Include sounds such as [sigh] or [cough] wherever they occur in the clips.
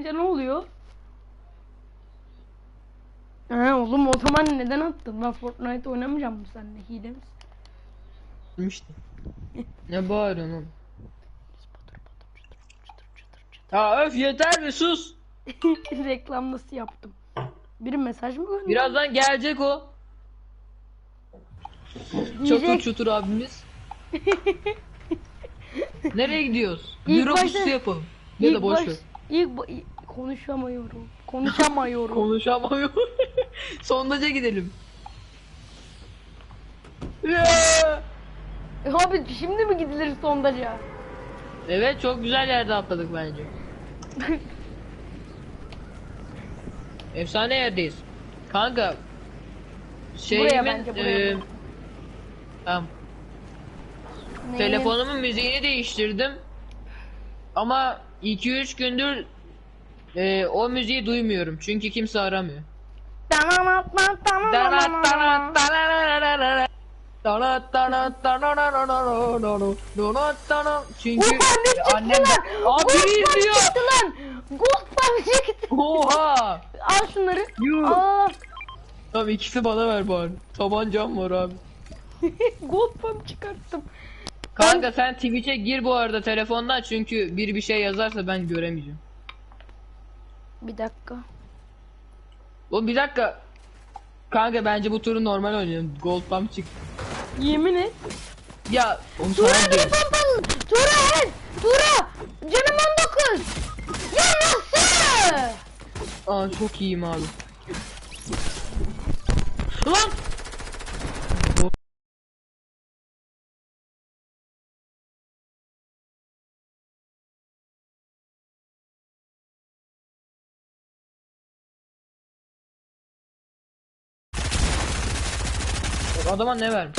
tıklayınca ne oluyor? Ha oğlum o zaman neden attın? Ben Fortnite oynamayacağım mı seninle? Hile misin? İşte. ne bağırıyorsun oğlum? Ya öf yeter mi sus. [laughs] Reklam nasıl yaptım? Biri mesaj mı gönderdi? Birazdan gelecek o. Çatır çutur abimiz. [laughs] Nereye gidiyoruz? İlk Büro başta- pusu yapalım. Ya da boş baş- ver. İlk ba- konuşamıyorum. Konuşamıyorum. [laughs] Konuşamıyorum. [laughs] Sondaca gidelim. E Abi şimdi mi gidilir sondaca? Evet çok güzel yerde atladık bence. Efsane yerdeyiz. Kanka şeyimin bence, buraya, eee, buraya. tamam. Neyin? Telefonumun müziğini değiştirdim. Ama 2-3 gündür eee, o müziği duymuyorum. Çünkü kimse aramıyor. Çünkü annem? Aa, biri izliyor. çıktı lan. Gold Bug çıktı. Oha! Al şunları. Yuh. Aa, Tamam ikisi bana ver bari. Tabancam var abi. [laughs] Gold Bug çıkarttım. Kanka sen Twitch'e gir bu arada telefondan çünkü biri bir şey yazarsa ben göremeyeceğim. Bir dakika. Oğlum bir dakika. Kanka bence bu turu normal oynayalım. Gold pump çık. Yemin et. Ya onu Tura sana bir diyorum. pompalı. Tura el. Tura. Canım 19. Ya nasıl? Aa çok iyiyim abi. Lan! Adama ne vermiş?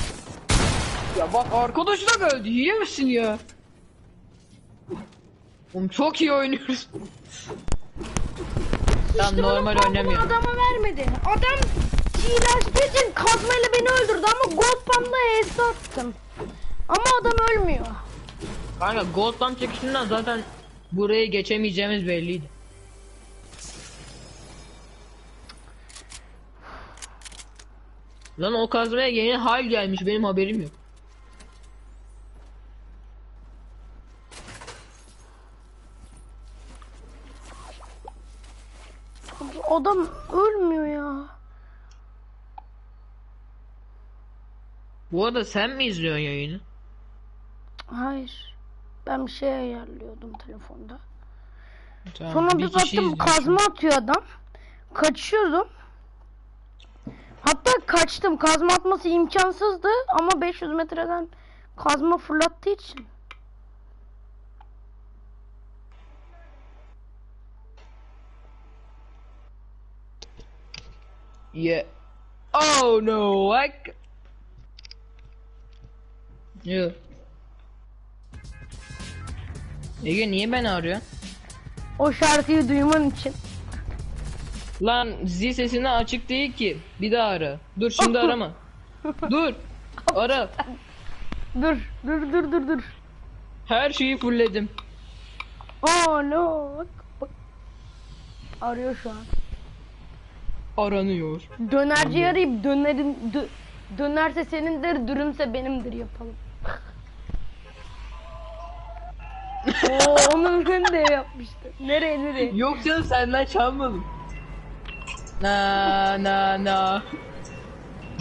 Ya bak arkadaşı da öldü. Hile misin ya? Oğlum çok iyi oynuyoruz. Tam İşte normal onun oynamıyor. pump'ını adama vermedi. Adam hile açtığı için kazmayla beni öldürdü ama gold pump'la HS attım. Ama adam ölmüyor. Kanka Gold Pump çekişinden zaten burayı geçemeyeceğimiz belliydi. Lan o kazmaya yeni hal gelmiş benim haberim yok. Adam ölmüyor ya. Bu arada sen mi izliyorsun yayını? Hayır. Ben bir şey ayarlıyordum telefonda. Tamam, Sonra bir, baktım kazma atıyor adam. Kaçıyordum. Hatta kaçtım. Kazma atması imkansızdı ama 500 metreden kazma fırlattığı için. Yeah. Oh no, like. Yeah. Ege niye beni arıyorsun? O şarkıyı duyman için. Lan zil sesini açık değil ki. Bir daha ara. Dur şimdi [laughs] arama. Dur. Ara. Dur, dur, dur, dur, dur. Her şeyi fullledim. Oh no. Bak, bak. Arıyor şu an. Aranıyor. Dönerci arayıp dönerin dö- dönerse senindir, dürümse benimdir yapalım. [laughs] Oo, onun ben de yapmıştı. Nereye nereye? Yok canım senden çalmadım. Na na na.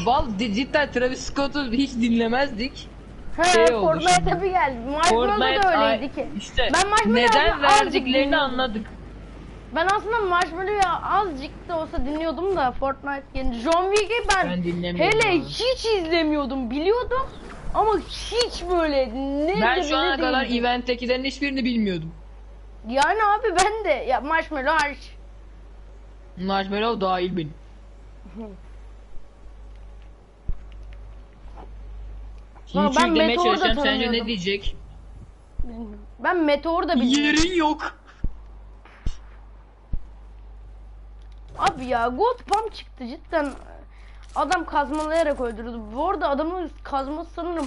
Val cidden Travis Scott'u hiç dinlemezdik. He, şey oldu Fortnite şimdi. tabi geldi. Marshmallow da öyleydi ki. işte Ben Marshmallow'u neden verdiklerini anladık. Ben aslında Marshmallow'u azıcık da olsa dinliyordum da Fortnite gelince. John Wick'i ben, Ben hele abi. hiç izlemiyordum. Biliyordum ama hiç böyle ne Ben şu ana kadar değildi. event'tekilerin hiçbirini bilmiyordum. Yani abi ben de ya Marshmallow hariç. Marshmallow dahil. Ama Şimdi [laughs] ben demeye Meteor'u da çalışacağım sence ne tanımıyordum. diyecek? Ben Meteor da bilmiyorum. Yerin yok. Abi ya Gold Pump çıktı cidden. Adam kazmalayarak öldürdü. Bu arada adamın kazması sanırım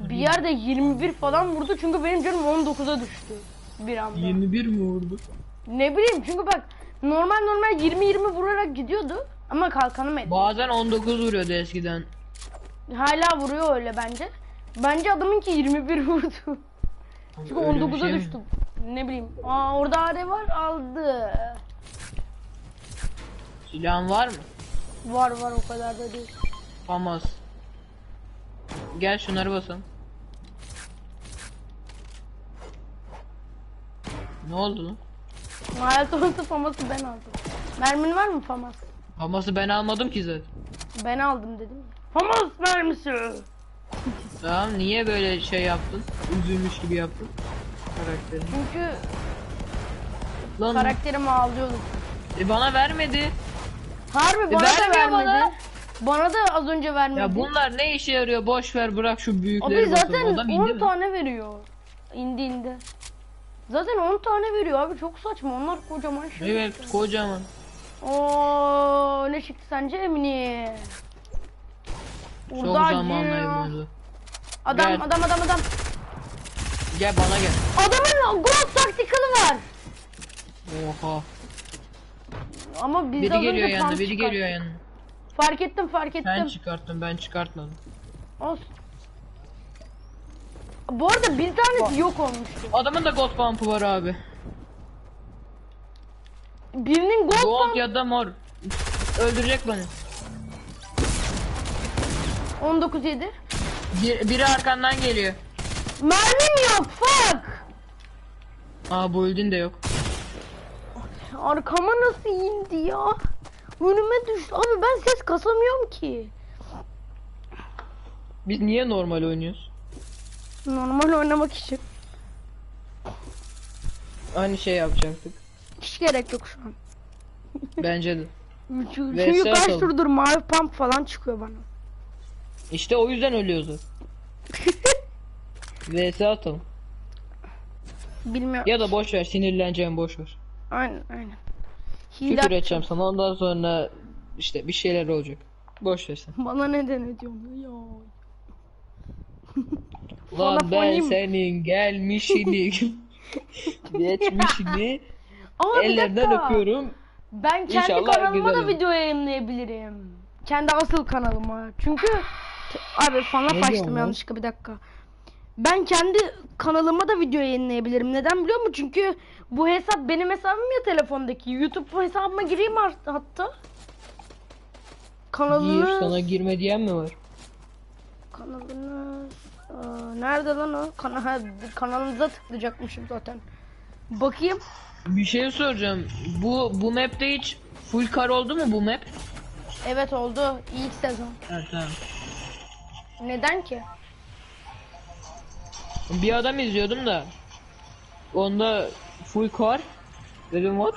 bir yerde 21 falan vurdu çünkü benim canım 19'a düştü bir anda. 21 mi vurdu? Ne bileyim çünkü bak normal normal 20-20 vurarak gidiyordu ama kalkanım etti. Bazen 19 vuruyordu eskiden. Hala vuruyor öyle bence. Bence adamınki 21 vurdu. Çünkü Öyle bir 19'a şey mi? düştüm. Ne bileyim. Aa orada are var aldı. Silahın var mı? Var var o kadar da değil. Famas. Gel şunları basalım. Ne oldu lan? Hayat olsa faması ben aldım. Mermin var mı famas? Faması ben almadım ki zaten. Ben aldım dedim. Famas mermisi. Tamam niye böyle şey yaptın? Üzülmüş gibi yaptın. Karakteri. Çünkü Lan karakterim ağlıyordu. e, bana vermedi. Harbi bana da vermedi. bana. Bana. da az önce vermedi. Ya bunlar ne işe yarıyor? Boş ver bırak şu büyükleri Abi zaten indi 10 mi? tane veriyor. İndi indi. Zaten 10 tane veriyor abi çok saçma onlar kocaman şey. Evet kocaman. Oo ne çıktı sence Emini? Çok zamanlayım. Adam Gel. adam adam adam. Gel bana gel. Adamın ghost taktikali var. Oha. Ama bizde Biri geliyor yanına, biri çıkarttı. geliyor yanına. Fark ettim fark ettim. Ben çıkarttım, ben çıkartmadım. Olsun. Bu arada bir tanesi yok olmuştu. Adamın da gold pump'ı var abi. Birinin gold, Gold pump ya da mor. Öldürecek beni. 19 yedi. Bir, biri arkandan geliyor. Mermim yok fuck. Aa bu öldün de yok. Arkama nasıl indi ya? Önüme düştü. Abi ben ses kasamıyorum ki. Biz niye normal oynuyoruz? Normal oynamak için. Aynı şey yapacaktık. Hiç gerek yok şu an. Bence de. [laughs] Çünkü VS çünkü kaç turdur mavi pump falan çıkıyor bana. İşte o yüzden ölüyoruz. [laughs] VS atalım. Bilmiyorum. Ya da boş ver sinirleneceğim boş ver. Aynen aynen. Küfür Hile edeceğim sana ondan sonra işte bir şeyler olacak. Boş ver sen. bana neden ediyorsun ya? Lan ben senin gelmişini [laughs] geçmişini Ama bir ellerinden dakika. öpüyorum. Ben kendi İnşallah kanalıma güzel da olur. video yayınlayabilirim. Kendi asıl kanalıma. Çünkü [sighs] abi Ne açtım diyorsun lan? yanlışlıkla bir dakika. Ben kendi kanalıma da video yayınlayabilirim. Neden biliyor musun? Çünkü bu hesap benim hesabım ya telefondaki. YouTube hesabıma gireyim art- hatta. Gir Kanalınız, sana girme diyen mi var? kanalınız, Aa, nerede lan o? Kana ha, kanalınıza tıklayacakmışım zaten. Bakayım. Bir şey soracağım. Bu bu map'te hiç full kar oldu mu bu map? Evet oldu. İlk sezon. Evet tamam. Neden ki? Bir adam izliyordum da. Onda full kar. Dedim what?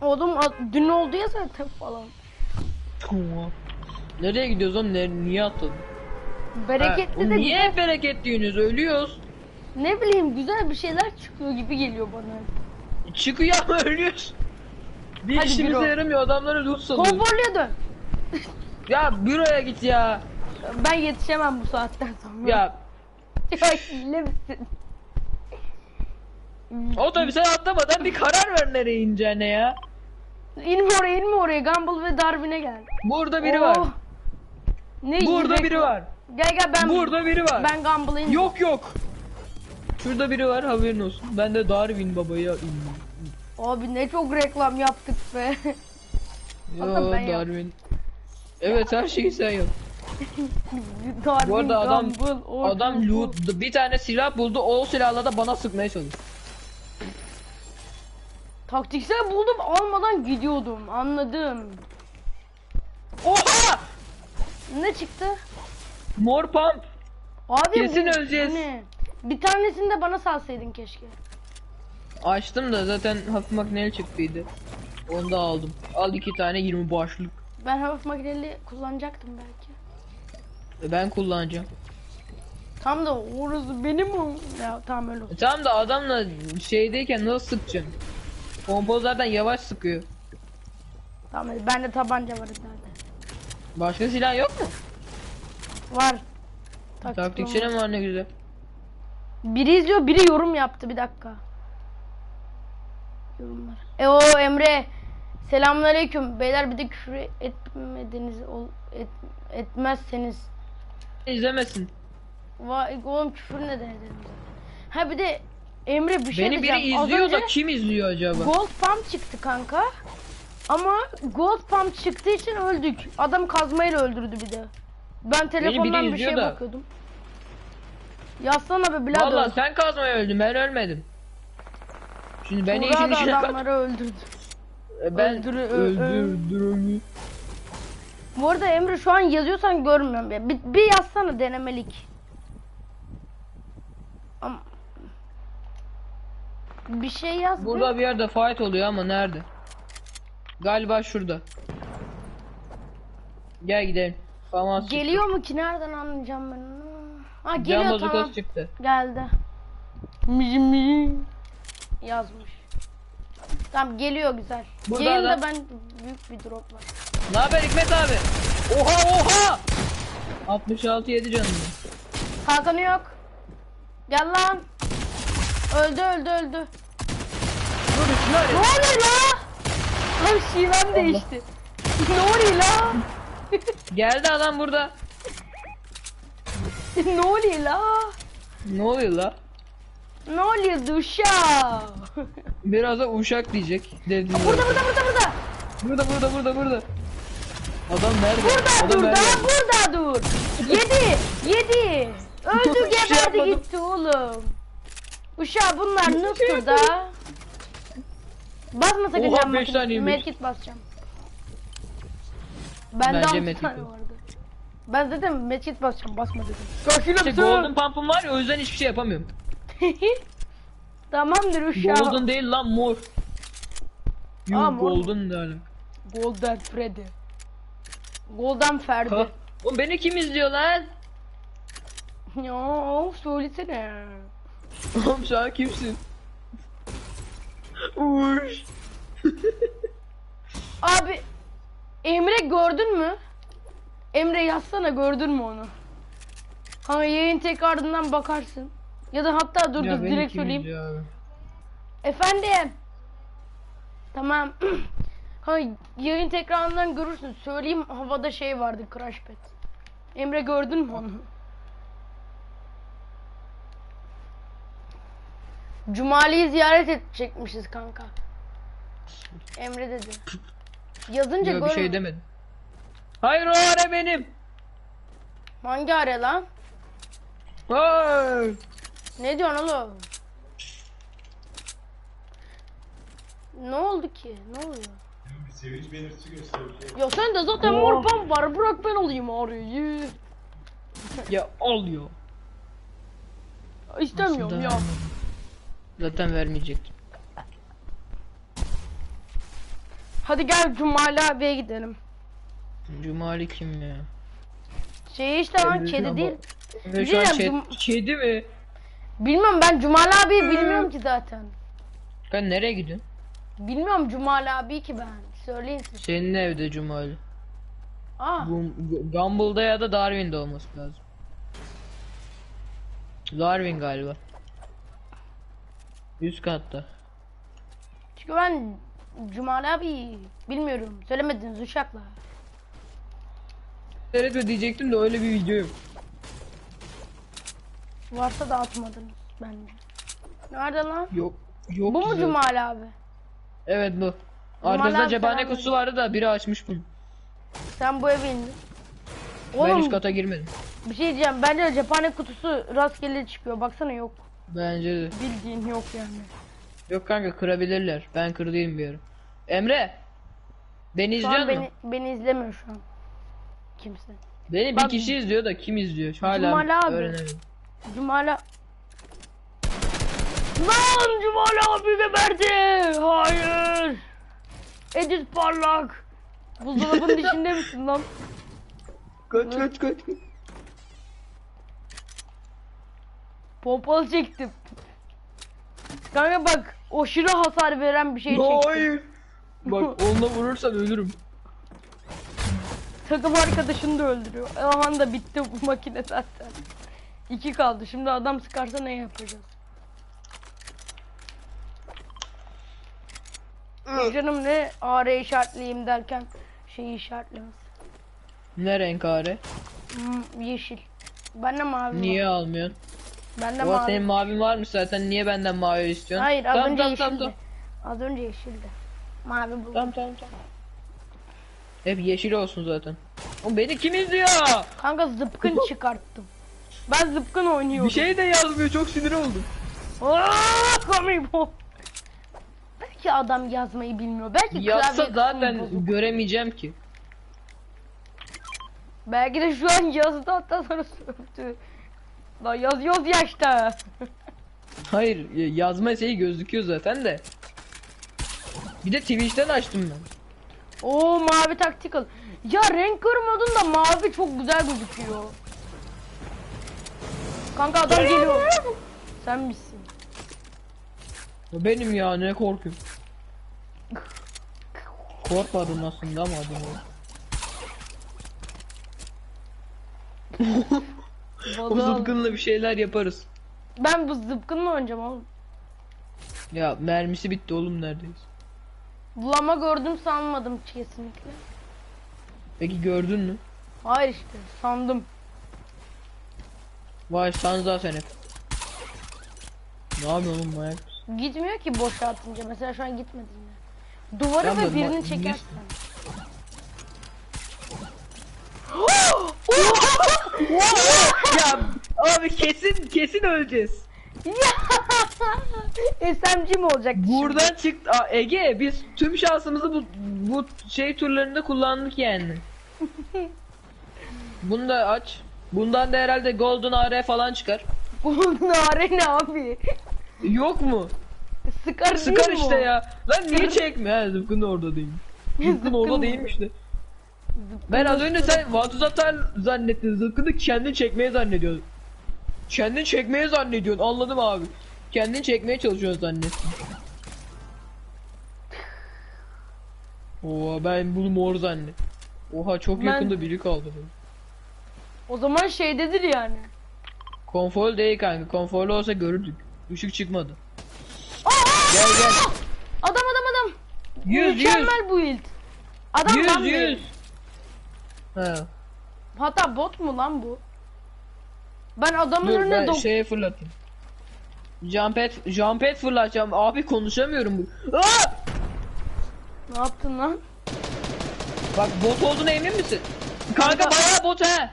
Oğlum dün oldu ya zaten falan. Nereye gidiyoruz oğlum? Ne, niye atladın? Bereketli de niye güzel. bereketliyorsunuz? Ölüyoruz. Ne bileyim güzel bir şeyler çıkıyor gibi geliyor bana. Çıkıyor ama [laughs] ölüyoruz. Bir Hadi işimize büro. yaramıyor. Adamlara loot salıyoruz. Konforluya dön. Ya büroya git ya. Ben yetişemem bu saatten sonra. Ya [laughs] Ya hile misin? otobüse atlamadan bir karar ver nereye ineceğine ya. İnme oraya inme oraya. Gumball ve Darwin'e gel. Burada biri Oh. var. Ne Burada yiyecek biri bu? var. Gel gel ben Burada biri var. ben indim. Yok yok. Şurada biri var haberin olsun. Ben de Darwin babaya indim. Abi ne çok reklam yaptık be. Yo Oğlum ben Darwin. Evet her şeyi sen yap. [laughs] Darwin, Bu arada adam Gumball, adam loot bir tane silah buldu. O silahla da bana sıkmaya çalıştı. Taktiksel buldum almadan gidiyordum. Anladım. Ne çıktı? Mor pump. Abi Kesin bu- öleceğiz. bu ne? Bir tanesini de bana salsaydın keşke. Açtım da zaten hafif makineli çıktıydı. Onu da aldım. Al iki tane 20 başlık. Ben hafif makineli kullanacaktım belki. E, Ben kullanacağım. Tam da orası benim o. Ya tamam öyle olsun. E, Tamam da adamla şeydeyken nasıl sıkacağım? Pompalı zaten yavaş sıkıyor. Tamam hadi bende tabanca var zaten. Başka silah yok mu? Var. Taktik Taktikçine mi var ne güzel. Biri izliyor, biri yorum yaptı. Bir dakika. Yorumlar. E o Emre. Selamünaleyküm. Beyler bir de küfür etmediniz ol, et, etmezseniz. İzlemesin. Vay oğlum küfür ederim zaten. Ha bir de Emre bir şey Beni biri. Az izliyor da önce kim izliyor acaba? Gold pump çıktı kanka. Ama gold pump çıktığı için öldük. Adam kazmayla öldürdü bir de. Ben telefondan bir izliyor şey da. bakıyordum. Yazsana be birader. Valla sen kazmaya öldün ben ölmedim. Şimdi beni işin içine adamları öldürdü. ben öldürü- ö- ö- öldürdüm. Bu arada Emre şu an yazıyorsan görmüyorum ya. Bir, bir yazsana denemelik. Ama... Bir şey yaz. Burada bir yerde fight oluyor ama nerede? Galiba şurada. Gel gidelim. Famas. Geliyor mu ki nereden anlayacağım ben onu? Ha Can geliyor bazukası tamam. çıktı. Geldi. Mi mi yazmış. Tamam geliyor güzel. Burada Yayında adam. ben büyük bir drop var. Ne haber Hikmet abi? Oha oha! 66 yedi canım. Kalkanı yok. Gel lan. Öldü öldü öldü. Dur üstüne Ne oluyor la? Lan şivem değişti. ne oluyor la? [laughs] Geldi adam burada. ne oluyor la? Ne oluyor la? Ne oluyor duşa? Biraz da uşak diyecek. Dediler. burada burada burada burada. Burada burada burada burada. Adam nerede? Burada Adam dur da nerede? burada dur. Yedi yedi. [laughs] Öldü şey geberdi gitti oğlum. Uşağı bunlar şey nuktur da. Basma sakın Oha, can beş taneymiş. Medkit basacağım. Bende Bence altı medkit tane yok. vardı. Ben dedim medkit basacağım basma dedim. İşte golden pump'um var ya o yüzden hiçbir şey yapamıyorum. [laughs] Tamamdır uşağı. Golden değil lan mor. You Aa, mor golden ne. Golden Freddy. Golden Ferdi. Ha. Oğlum beni kim izliyor lan? [laughs] Ya of söylesene. Oğlum şu an kimsin? Uş. [laughs] Abi Emre gördün mü? Emre yazsana gördün mü onu? Kanka yayın tekrarından bakarsın. Ya da hatta dur dur direkt söyleyeyim. Efendim. [clears throat] Tamam. [clears throat] Kanka yayın tekrarından görürsün. Söyleyeyim havada şey vardı crash pad. Emre gördün mü onu? Cumali'yi ziyaret edecekmişiz kanka. Emre dedi. Yazınca Yok bir şey demedim. Hayır o ara benim. Hangi ara lan? Hayır. Ne diyorsun oğlum? Ne oldu ki? Ne oluyor? Bir sevinç belirtisi gösteriyor. Ya sen de zaten Oh. morpan var. Bırak ben olayım arayı. Ya oluyor. İstemiyorum Aslında ya. Zaten vermeyecektim. Hadi gel Cumali abiye gidelim. Cumali kim ya? Şey işte lan kedi ama- değil. Emre şu an Bilmiyorum, chat- kedi mi? Bilmiyorum ben Cumali abiyi bilmiyorum ki zaten. Ben nereye gidiyorsun? Bilmiyorum Cumali abi ki ben. Söyleyin siz. Senin evde Cumali. Aa, Gum- Gumball'da ya da Darwin'de olması lazım. Darwin galiba. Üst katta. çünkü ben Cumali abi bilmiyorum. Söylemediniz uşakla. Evet diyecektim de öyle bir video yok. Varsa da atmadınız bence. Nerede lan? Yok. Yok Bu mu güzel. Cumali abi? Evet bu. Arkasında abi cephane selam kutusu vardı da biri açmış bunu. Sen bu eve indin. Ben Oğlum üst kata girmedim. bir şey diyeceğim. Bence de cephane kutusu rastgele çıkıyor. Baksana yok. Bence de. Bildiğin yok yani. Yok kanka kırabilirler. Ben kırdıydım bir ara. Emre. Beni Şu izliyor an musun? beni, beni izlemiyor şu an. Kimse. Beni Bak- bir kişi izliyor da kim izliyor? Hala Cumali abi. öğrenemedim. Cumali... Lan Cumali abi geberdi. Hayır. Edit parlak. Buzdolabının [laughs] içinde misin lan? Kaç kaç kaç. Pompalı çektim. Kanka bak aşırı hasar veren bir şey çektim. Hayır. Bak [laughs] onunla vurursam ölürüm. Takım arkadaşını da öldürüyor. O anda bitti bu makine zaten. İki kaldı. Şimdi adam sıkarsa ne yapacağız? Canım ne AR işaretleyeyim derken şeyi işaretlemez. Ne renk are? Hmm, yeşil. Ben de mavi Niye almıyorsun? Ben de Ama mavi. senin mavin varmış zaten niye benden mavi istiyorsun? Hayır az önce yeşildi. Az önce yeşildi. Mavi buldum. Tamam tamam tamam. Hep yeşil olsun zaten. O beni kim izliyor? Kanka zıpkın [laughs] çıkarttım. Ben zıpkın oynuyorum. Bir şey de yazmıyor çok sinir oldum. Aa, komik bu. Belki adam yazmayı bilmiyor. Belki Yazsa klavye zaten göremeyeceğim ki. Belki de şu an yazdı hatta sonra sövdü. Lan yazıyoruz ya işte. Hayır y- yazma şeyi gözüküyor zaten de. Bir de Twitch'ten açtım ben. Oo mavi tactical. Ya renk kır modunda mavi çok güzel gözüküyor. Kanka adam geliyor. Sen misin? Benim ya ne korkuyorum. Korkmadım aslında ama adım [laughs] o. O zıpkınla bir şeyler yaparız. Ben bu zıpkınla oynayacağım oğlum. Ya mermisi bitti oğlum neredeyiz? Bulama gördüm sanmadım kesinlikle. Peki gördün mü? Hayır işte sandım. Vay sanza sen hep. Ne yapıyorsun oğlum manyak? Gitmiyor ki boşa atınca. Mesela şu an gitmedi yine. Da ve birini çekersen. [gasps] [gasps] [gasps] ya abi kesin kesin öleceğiz. SMG mi olacak? Buradan çıktı. Aa, Ege biz tüm şansımızı bu bu şey turlarında kullandık yani. [laughs] Bunu da aç. Bundan da herhalde Golden AR falan çıkar. Bunun nare ne abi? Yok mu? Sıkar Sıkar işte o? ya. Lan niye çekmiyor? Ha Zıpkın da orada değil. [laughs] Zıpkın orada değilmiş de. Ben az önce sen Vatuz atar zannettin. Zıpkını kendin çekmeye zannediyorsun. Kendin çekmeye zannediyorsun. Anladım abi. Kendin çekmeye çalışıyorsun zannettim. Oha ben bunu mor zannet. Oha çok Ben- yakında biri kaldı. O zaman şeydedir yani. Konforlu değil kanka. Konforlu olsa görürdük. Işık çıkmadı. Gel gel. Adam adam adam. Yüz yüz. Mükemmel bu build. Adam Yüz lan yüz. Ha. Hatta bot mu lan bu? Ben adamın Dur önüne ben dok- şeye fırlatayım. Jumpet, jumpet fırlatacağım. Abi konuşamıyorum bu. Aa! Ne yaptın lan? Bak bot olduğuna emin misin? Kanka bayağı bot he.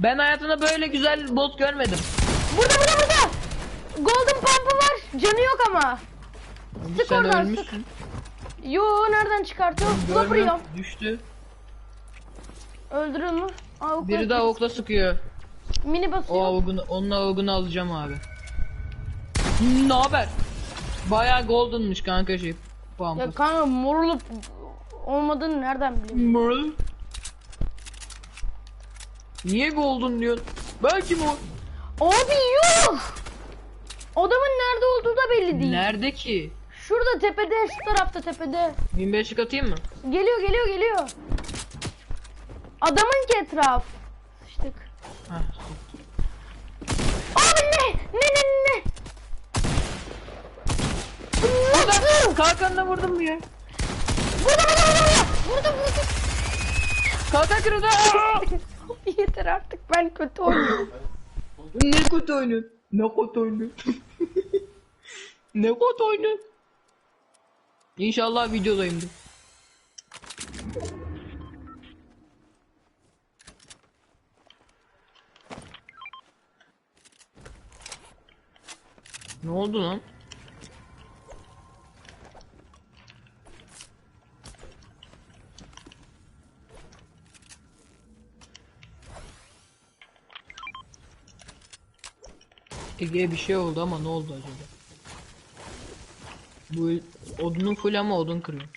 Ben hayatımda böyle güzel bot görmedim. Burada burada burada. Golden pump'ı var. Canı yok ama. Sık Sen oradan, ölmüşsün. Yo nereden çıkartıyor? Vuruyor. Düştü. Öldürün mü? Biri daha okla sıkıyor. Mini basıyor. O avugunu, onun avugunu alacağım abi. Ne haber? Bayağı goldenmış kanka şey. Ya Pampa. kanka morulup olmadığını nereden bileyim? Niye golden diyorsun? Belki o? Abi yuh! Adamın nerede olduğu da belli değil. Nerede ki? Şurada tepede, şu tarafta tepede. 15'lik atayım mı? Geliyor, geliyor, geliyor. Adamın ki etraf. Sıçtık. Heh. Abi ne? Ne ne ne? Burada kalkanla vurdum mu ya? Burada burada burada burada. Burada burada. Kalkan kırıldı. [laughs] Yeter artık ben kötü oynuyorum. ne kötü oynuyorsun? Ne kötü oynuyorsun? [laughs] ne kötü oynuyorsun? İnşallah videodayımdır. Ne oldu lan? Ege'ye bir şey oldu ama ne oldu acaba? Bu odunun full ama odun kırıyor.